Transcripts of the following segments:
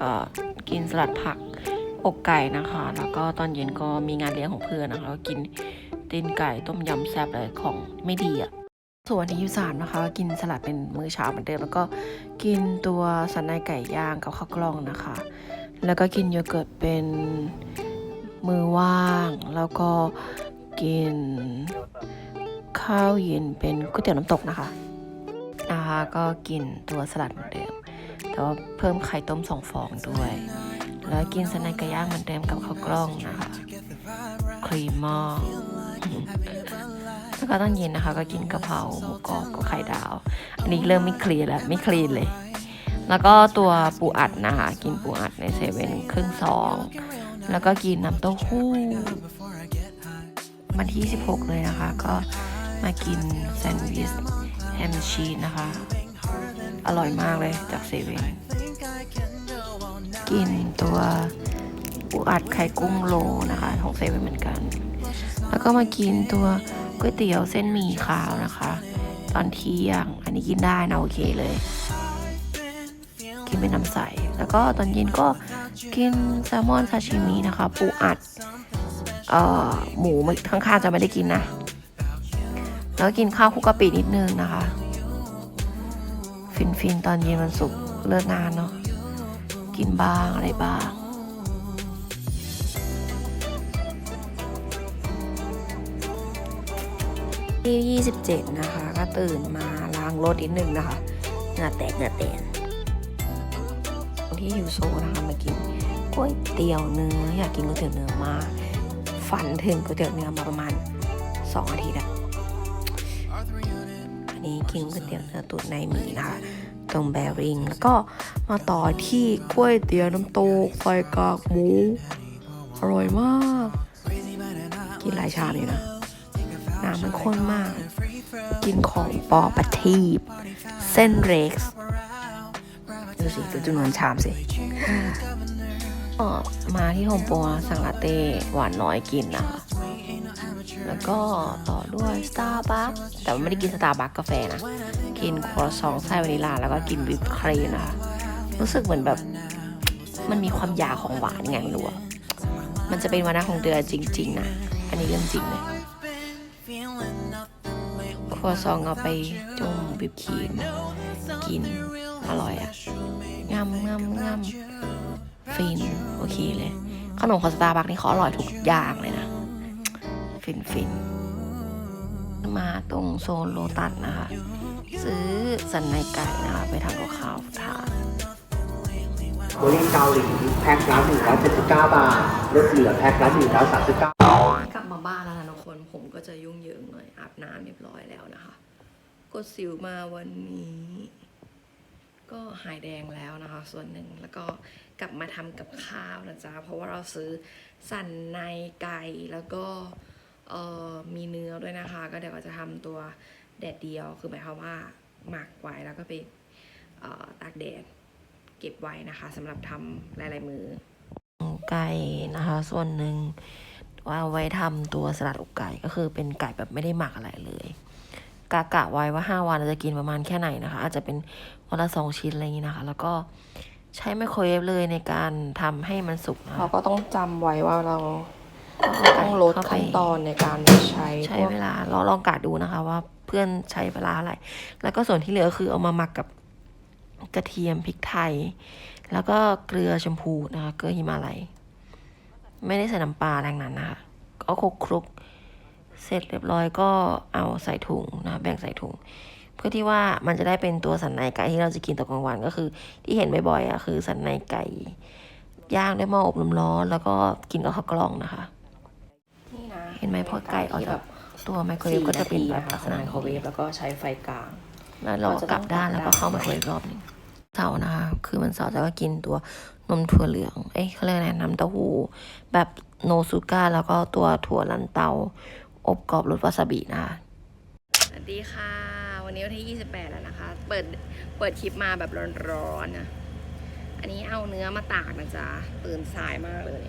ก็กินสลัดผักอกไก่นะคะ แล้วก็ตอนเย็นก็มีงานเลี้ยงของเพื่อนนะคะก็กินตีนไก่ต้มยำแซ่บเลยของไม่ดีอะ่ะส่วนวันที่ยี่สามนะคะก็กินสลัดเป็นมื้อเช้าเหมือนเดิมแล้วก็กินตัวสันในไก่ย่างกับข้าวกล้องนะคะ แล้วก็กินโยเกิร์ตเป็นมือว่าง แล้วก็กินข้าวเย็นเป็นก๋วยเตี๋ยวน้ำตกนะคะนะคะ ก็กินตัวสลัดเหมือนเดิม แต่ว่าเพิ่มไข่ต้มสองฟองด้วย แล้วกินสไนไก่ย่างเหมือนเดิมกับข้าวกล้องนะคะครีมมอแล้วก็ตอนเย็นนะคะ ก็กินกะเพราหมูกรอบกับไข่ดาว อันนี้เริ่มไม่เคลียร์แล้วไม่คลีนเลย แล้วก็ตัวปูอัดนะคะ กินปูอัดในเซเว่นครึ่งซอง แล้วก็กินน้ำเต้าหู้วันที่ 16 เลยนะคะ ก็มากินแซนด์วิชแฮมชีสนะคะ อร่อยมากเลยจากเซเว่นกินตัวปูอัดไข่กุ้งโลนะคะของเซเว่นเหมือนกัน แล้วก็มากินตัวก๋วยเตี๋ยวเส้นหมี่ขาวนะคะ ตอนเที่ยง อันนี้กินได้นะโอเคเลย กินเป็นน้ำใส แล้วก็ตอนเย็นก็กินแซลมอนซาชิมินะคะ ปูอัดเอ่อหมูข้างๆจะไม่ได้กินนะ แล้วก็กินข้าวคุกกะปินิดนึงนะคะ ฟินฟินๆ ตอนเย็นวันศุกร์เลิกงานเนาะกินบ้างอะไรบ้างที่27 นะคะ ก็ตื่นมาล้างรถนิดนึงนะคะเหงื่อแตกเหงื่อแตกที่ยูโซนะคะมากินก๋วยเตี๋ยวเนื้ออยากกินก๋วยเตี๋ยวเนื้อมากฝันถึงก๋วยเตี๋ยวเนื้อมาประมาณ 2 อาทิตย์อะอั นี้กินก๋วยเตี๋ยวเนื้อตุ๋นในหมี่นะคะตรงแบริง แล้วก็มาต่อที่ก๋วยเตี๋ยวน้ำตกไฟกากหมู อร่อยมาก กินหลายชามอยู่นะน้ำมันข้นมาก กินของปอปะทีบ เส้นเร็กซ์ดูสิดูจำนวนชามสิก็มาที่โฮมโปรสั่งลาเต้หวานน้อยกินนะคะ แล้วก็ต่อด้วยสตาร์บัคแต่ว่าไม่ได้กินสตาร์บัคกาแฟนะ กินครัวซองไส้วานิลลา แล้วก็กินวิปครีมนะคะ รู้สึกเหมือนแบบมันมีความอยากของหวานงไงไม่รู้อะมันจะเป็นวันหน้าของเดือนจริง ๆ นะ อันนี้เรื่องจริงเลยครัวซองเอาไปจุ่มวิปครีมกินอร่อยอะงามงามงามฟิน โอเคเลย ขนมของสตาร์บัคนี่เขาอร่อยทุกอย่างเลยนะ ฟินฟินมาตรงโซนโลตัสนะคะ ซื้อสันในไก่นะคะ ไปทำกับข้าวทานโบลิ่งเกาหลีแพ็คละ179บาทลดเหลือแพ็คละ139กลับมาบ้านแล้วนะทุกคนผมก็จะยุ่งเหยิงหน่อยอาบน้ำเรียบร้อยแล้วนะคะ กดสิวมาวันนี้ ก็หายแดงแล้วนะคะ ส่วนหนึ่งแล้วก็กลับมาทำกับข้าวนะจ๊ะเพราะว่าเราซื้อสันในไก่แล้วก็ เอ่อมีเนื้อด้วยนะคะ ก็เดี๋ยวก็จะทำตัวแดดเดียว คือหมายความว่าหมักไว้แล้วก็ไปเอ่อตากแดดเก็บไว้นะคะสำหรับทำหลายๆมือไก่นะคะ ส่วนหนึ่งว่าเอาไว้ทำตัวสลัดอกไก่ก็คือเป็นไก่แบบไม่ได้หมักอะไรเลยกะกะไว้ว่าห้าวันเราจะกินประมาณแค่ไหนนะคะ อาจจะเป็นวันละสองชิ้นอะไรอย่างนี้นะคะ แล้วก็ใช้ไมโครเวฟเลยในการทำให้มันสุกนะคะเราก็ต้องจำไว้ว่าเรา ต้องลดเข้าไปขั้นตอนในการใช้ใช้พวกเวลาเราลองกะดูนะคะว่าเพื่อนใช้เวลาอะไร แล้วก็ส่วนที่เหลือคือเอามาหมักกับกระเทียมพริกไทย แล้วก็เกลือชมพูนะคะ เกลือหิมาลัย ไม่ได้ใส่น้ำปลาแรงนั้นนะคะก็คลุกคลุกๆเสร็จเรียบร้อยก็เอาใส่ถุงนะคะแบ่งใส่ถุง เพื่อที่ว่ามันจะได้เป็นตัวสันในไก่ที่เราจะกินตอนกลางวันก็คือ ที่เห็นบ่อยๆอะคือสันในไก่ย่างด้วยหม้ออบลมร้อน แล้วก็กินกับข้าวกล้องนะคะนี่นะเห็นไหมพอไก่ออกจากตัวไมโครเวฟก็จะเป็นแบบลักษณะไมโครเวฟแล้วก็ใช้ไฟกลาง แล้วเรากลับด้านแล้วก็เข้าไมโครเวฟรอบหนึงเสาร์นะคะ คือมันเสาร์จะก็กินตัวนมถั่วเหลือง เอ้ยเขาเรียกอะไรน้ำเต้าหู้แบบโนซูก้าแล้วก็ตัวถั่วลันเตา อบกรอบรสวาซาบินะคะสวัสดีค่ะ วันนี้วันที่ 28 แล้วนะคะ เปิดเปิดคลิปมาแบบร้อนๆนะ อันนี้เอาเนื้อมาตากนะจ๊ะตื่นสายมากเลย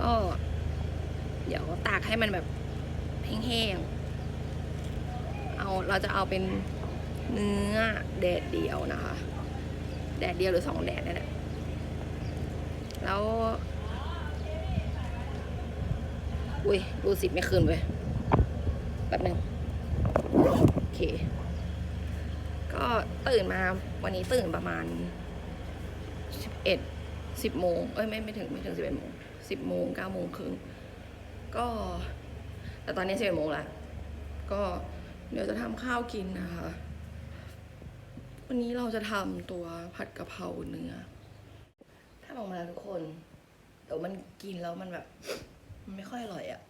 ก็ เดี๋ยวตากให้มันแบบแห้งๆ เอาเราจะเอาเป็นเนื้อแดดเดียวนะคะ แดดเดียวหรือสองแดดนั่นแหละแล้วอุ้ยรูสิบไม่คืนเว้ยแป๊บหนึงโอเค ก็ตื่นมาวันนี้ตื่นประมาณสิบเอ็ดสิบโมงเอ้ยไม่ไม่ถึงไม่ถึงสิบเอ็ดโมงสิบโมงเก้าโมงครึ่ง ก็แต่ตอนนี้สิบเอ็ดโมงละก็เดี๋ยวจะทำข้าวกินนะคะ วันนี้เราจะทำตัวผัดกะเพราเนื้อถ้าออกมาแล้วทุกคนเดี๋ยวมันกินแล้วมันแบบ มันไม่ค่อยอร่อยอะ่ะ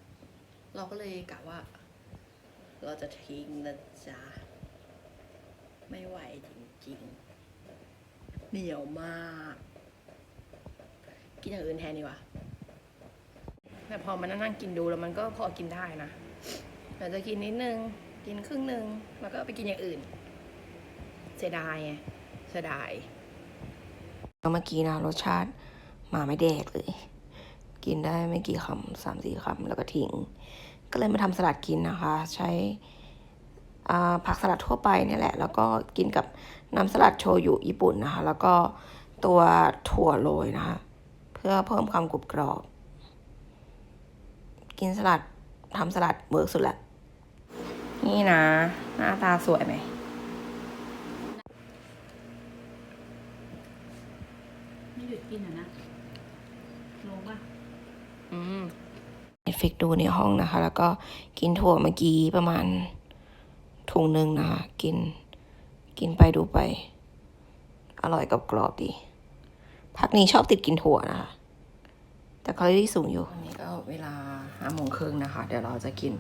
เราก็เลยกะว่า เราจะทิ้งนะจ๊ะ ไม่ไหวจริงๆ เหนียวมาก กินอย่างอื่นแทนดีกว่า แต่พอมันนั่งกินดูแล้วมันก็พอกินได้นะแต่จะกินนิดนึง กินครึ่งนึง แล้วก็ไปกินอย่างอื่น เสียดายไง เสียดายเมื่อกี้นะรสชาติหมาไม่แดกเลย กินได้ไม่กี่คำสามสี่คำแล้วก็ทิ้ง ก็เลยมาทำสลัดกินนะคะ ใช้ผักสลัดทั่วไปนี่แหละ แล้วก็กินกับน้ำสลัดโชยุญี่ปุ่นนะคะ แล้วก็ตัวถั่วโรยนะคะ เพื่อเพิ่มความกรุบกรอบ กินสลัดทำสลัดเวิร์กสุดละ นี่นะ หน้าตาสวยไหมไม่หยุดกินอะนะลงป่ะ อืมเน็ตฟิกดูในห้องนะคะ แล้วก็กินถั่วเมื่อกี้ประมาณถุงหนึ่งนะคะ กิน กินไปดูไป อร่อยกับกรอบดี พักนี้ชอบติดกินถั่วนะคะ แต่แคลอรี่สูงอยู่วันนี้ก็เวลาห้าโมงครึ่งนะคะ เดี๋ยวเราจะกิน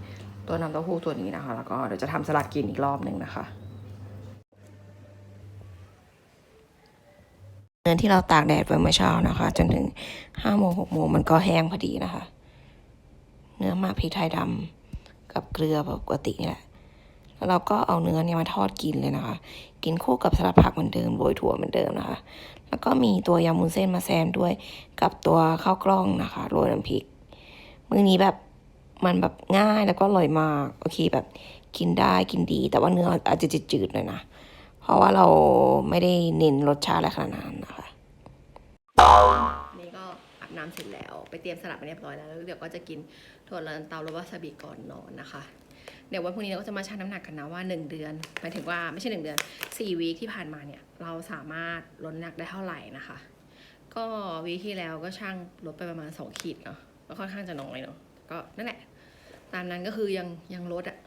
ตัวน้ำเต้าหู้ตัวนี้นะคะ แล้วก็เดี๋ยวจะทำสลัดกินอีกรอบหนึ่งนะคะเนื้อที่เราตากแดดไว้เมื่อเช้านะคะ จนถึงห้าโมงหกโมงมันก็แห้งพอดีนะคะ เนื้อหมักพริกไทยดำกับเกลือปกตินี่แหละ แล้วเราก็เอาเนื้อเนี่ยมาทอดกินเลยนะคะ กินคู่กับสลัดผักเหมือนเดิมโรยถั่วเหมือนเดิมนะคะ แล้วก็มีตัวยำมุนเส้นมาแซมด้วยกับตัวข้าวกล้องนะคะโรยน้ำพริกมื้อนี้แบบมันแบบง่ายแล้วก็อร่อยมากโอเคแบบกินได้กินดี แต่ว่าเนื้ออาจจะจืดๆหน่อยนะ เพราะว่าเราไม่ได้เน้นรสชาติอะไรขนาดนั้นนะคะนี่ก็อาบน้ำเสร็จแล้ว ไปเตรียมสลัดมาเรียบร้อยแล้ว เดี๋ยวก็จะกินถั่วลันเตาหรือวาซาบิก่อนนอนนะคะ เดี๋ยววันพรุ่งนี้เราก็จะมาชั่งน้ำหนักกันนะว่า 1 เดือนหมายถึงว่าไม่ใช่ 1 เดือน4วีคที่ผ่านมาเนี่ยเราสามารถลดน้ำหนักได้เท่าไหร่นะคะ ก็วีคที่แล้วก็ช่างลดไปประมาณ 2 ขีดเนาะก็ค่อนข้างจะน้อยเนาะก็นั่นแหละ ตามนั้นก็คือยังยังลดอะ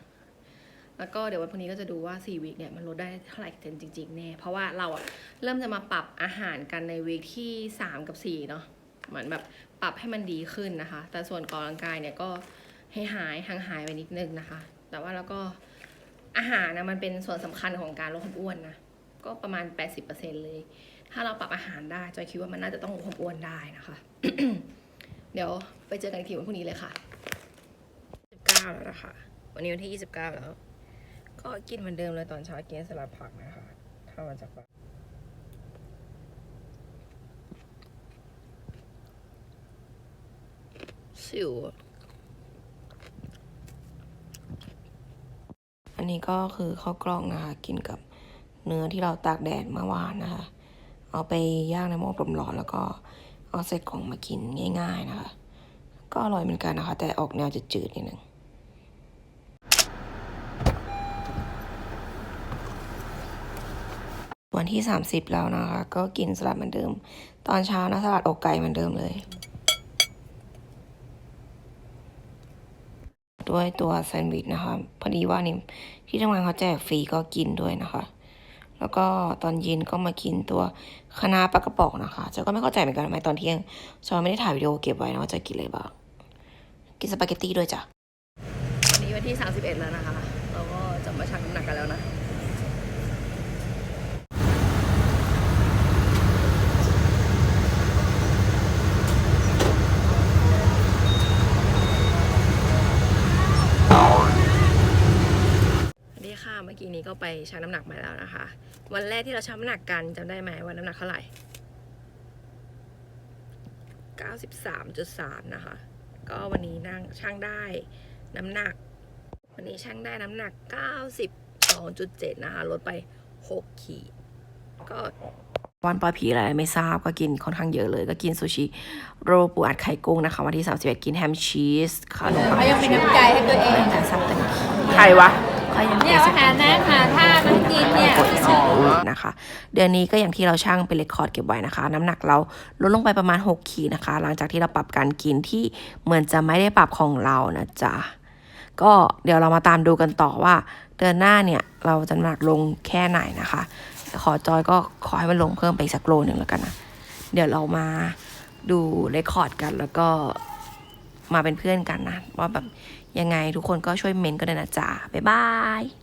แล้วก็เดี๋ยววันพรุ่งนี้ก็จะดูว่า 4 วีคเนี่ยมันลดได้เท่าไหร่กันจริงๆแน่ เพราะว่าเราอะเริ่มจะมาปรับอาหารกันในวีคที่ 3 กับ 4 เนาะ เหมือนแบบปรับให้มันดีขึ้นนะคะ แต่ส่วนกำลังกายเนี่ยก็ ให้หายห่างหายไปนิดนึงนะคะ แต่ว่าแล้วก็อาหารนะมันเป็นส่วนสำคัญของการลดความอ้วนนะก็ประมาณ 80%เลย ถ้าเราปรับอาหารได้จอยคิดว่ามันน่าจะต้องลดความอ้วนได้นะคะ เดี๋ยวไปเจอกันอีกทีวันพรุ่งนี้เลยค่ะ29แล้วนะคะ วันนี้วันที่ 29 แล้ว ก็กินเหมือนเดิมเลยตอนเช้ากินสลัดผักนะคะถ้ามาจากบ้านสิว อันนี้ก็คือข้าวกล้องนะคะ กินกับเนื้อที่เราตากแดดเมื่อวานนะคะ เอาไปย่างในหม้อลมร้อนแล้วก็เอาใส่กล่องมากินง่าย ๆนะคะ ก็อร่อยเหมือนกันนะคะ แต่ออกแนวจืดๆนิดนึงวันที่ 30 แล้วนะคะ ก็กินสลัดเหมือนเดิม ตอนเช้านะสลัดอกไก่เหมือนเดิมเลย ด้วยตัวแซนด์วิชนะคะ พอดีว่านี่ที่ทำงานเขาแจกฟรีก็กินด้วยนะคะ แล้วก็ตอนเย็นก็มากินตัวคะน้าปลากระป๋องนะคะจะก็ไม่เข้าใจเหมือนกันทำไมตอนเที่ยงจอยไม่ได้ถ่ายวิดีโอเก็บไว้นะว่าจะกินอะไรบ้างกินสปาเกตตี้ด้วยจ้ะวันนี้วันที่ 31 แล้วนะคะ เราก็จะมาชั่งน้ำหนักกันแล้วนะ สวัสดีค่ะ เมื่อกี้นี้ก็ไปชั่งน้ำหนักมาแล้วนะคะ วันแรกที่เราชั่งน้ำหนักกันจำได้ไหมว่าน้ำหนักเท่าไหร่93.3นะคะ ก็วันนี้นั่งช่างได้น้ำหนัก วันนี้ช่างได้น้ำหนัก2.7นะคะ ลดไป6ขีดก็วันปลาผีอะไรไม่ทราบก็กินค่อนข้างเยอะเลยก็กินซูชิโรลปูอัดไข่กุ้งนะคะ วันที่ 31 กินแฮมชีสค่ะลงไปเขายังมีน้ำใจให้ตัวเองแต่ซับเต็มที่ใครวะ เขายังเนี่ยว่าหาน้ำหาท่ามันกินเนี่ยนะคะ เดือนนี้ก็อย่างที่เราช่างเป็นเรคคอร์ดเก็บไว้นะคะ น้ำหนักเราลดลงไปประมาณ 6 ขีดนะคะ หลังจากที่เราปรับการกินที่เหมือนจะไม่ได้ปรับของเรานะจ๊ะก็เดี๋ยวเรามาตามดูกันต่อว่า เดือนหน้าเนี่ยเราจะน้ำหนักลงแค่ไหนนะคะ ขอจอยก็ขอให้มันลงเพิ่มไปอีกสักโลหนึ่งแล้วกันนะเดี๋ยวเรามาดูเรคคอร์ดกันแล้วก็มาเป็นเพื่อนกันนะ ว่าแบบ ยังไงทุกคนก็ช่วยเมนต์กันนะจ๊ะบ๊ายบาย